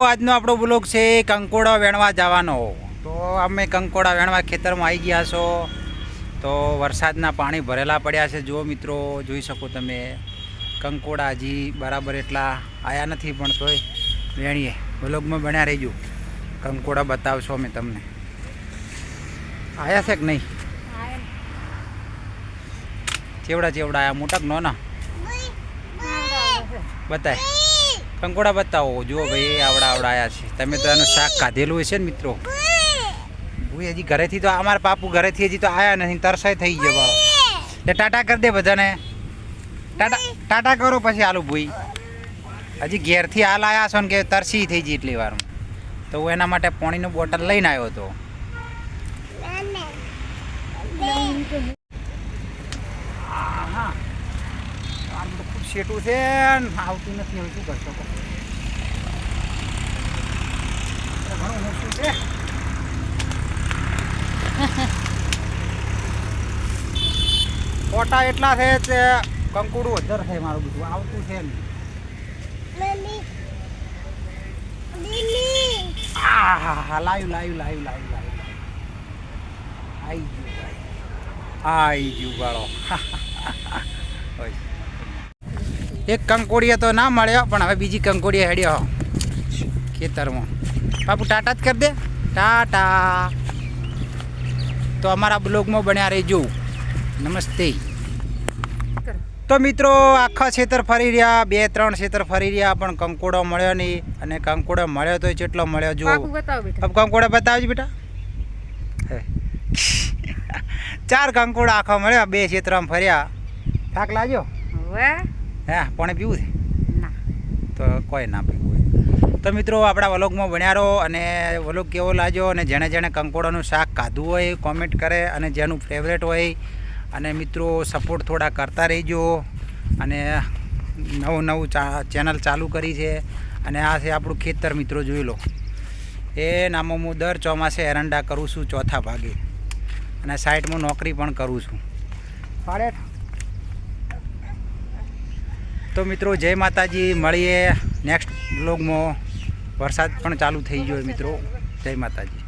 આજનો આપણો બ્લોગ છે કંકોડા વેણવા જવાનો. તો અમે કંકોડા વેણવા ખેતરમાં આવી ગયા છો. તો વરસાદના પાણી ભરેલા પડ્યા છે. જો મિત્રો જોઈ શકો તમે. કંકોડા હજી બરાબર એટલા આયા નથી પણ તોય વેણીએ. બ્લોગમાં બન્યા રહીજો. કંકોડા બતાવશો અમે તમને. આયા છે કે નહીં? ચેવડા ચેવડા આયા? મોટા કે ના? બતાય. કંકોડા બતાવો. જુઓ ભાઈ આવડા આવડા આવ્યા છે. તમે તો એનું શાક કાધેલું હશે ને મિત્રો? ભાઈ હજી ઘરેથી તો અમારા પાપુ ઘરેથી હજી તો આવ્યા નથી તરસાઈ થઈ ગયો બાબા એટલે ટાટા કરી દે બધાને. ટાટા ટાટા કરો પછી આલુ ભૂઈ. હજી ઘેરથી હાલ આવ્યા છો ને કે તરસી થઈ ગઈ એટલી વારમાં. તો હું એના માટે પાણીનું બોટલ લઈને આવ્યો હતો આહા. આ બધું છે ને આવતું નથી હવે શું કરશો? ઘણું મોટું છે. ફોટા એટલા છે કે કંકુડું વધારે છે મારું બધું આવતું છે ને હા લાયું લાયું લાયું લાયું લાયું આઈ ગયું આઈ ગયું બાળો હોય. એક કંકોડીએ તો ના મળ્યો પણ હવે બીજી કંકોડીએ હેડ્યો ખેતરમાં. બાપુ ટાટા જ કરી દે. ટાટા. તો અમારા બ્લોગમાં બન્યા રહેજો. નમસ્તે. તો મિત્રો આખા ક્ષેત્ર ફરી રહ્યા બે ત્રણ ક્ષેત્ર ફરી રહ્યા પણ કંકોડો મળ્યો નહીં અને કંકોડો મળ્યો તો કેટલો મળ્યો જો કંકોડો બતાવો બેટા. બતાવજો બેટા. હે. ચાર કંકોડા આખા મળ્યા બે ક્ષેત્રમાં ફર્યા. થાક લાગ્યો? હવે? હે પાણી પીવું છે? ના. તો કોઈ ના પીવું તો મિત્રો આપણા વલોગમાં બન્યા રહો અને વલોગ કેવો લાગ્યો અને જેણે જેણે કંકોડાનું શાક ખાધું હોય કોમેન્ટ કરે અને જેનું ફેવરેટ હોય. અને મિત્રો સપોર્ટ થોડા કરતા રહીજો. અને નવું નવું ચા ચેનલ ચાલુ કરી છે. અને આ છે આપણું ખેતર મિત્રો જોઈ લો. એ નામો હું દર ચોમાસે એરંડા કરું છું ચોથા ભાગે. અને સાઈડમાં નોકરી પણ કરું છું. પાડે તો મિત્રો, જય માતાજી. મળીએ નેક્સ્ટ બ્લોગમાં વરસાદ પણ ચાલુ થઈ ગયો મિત્રો. જય માતાજી.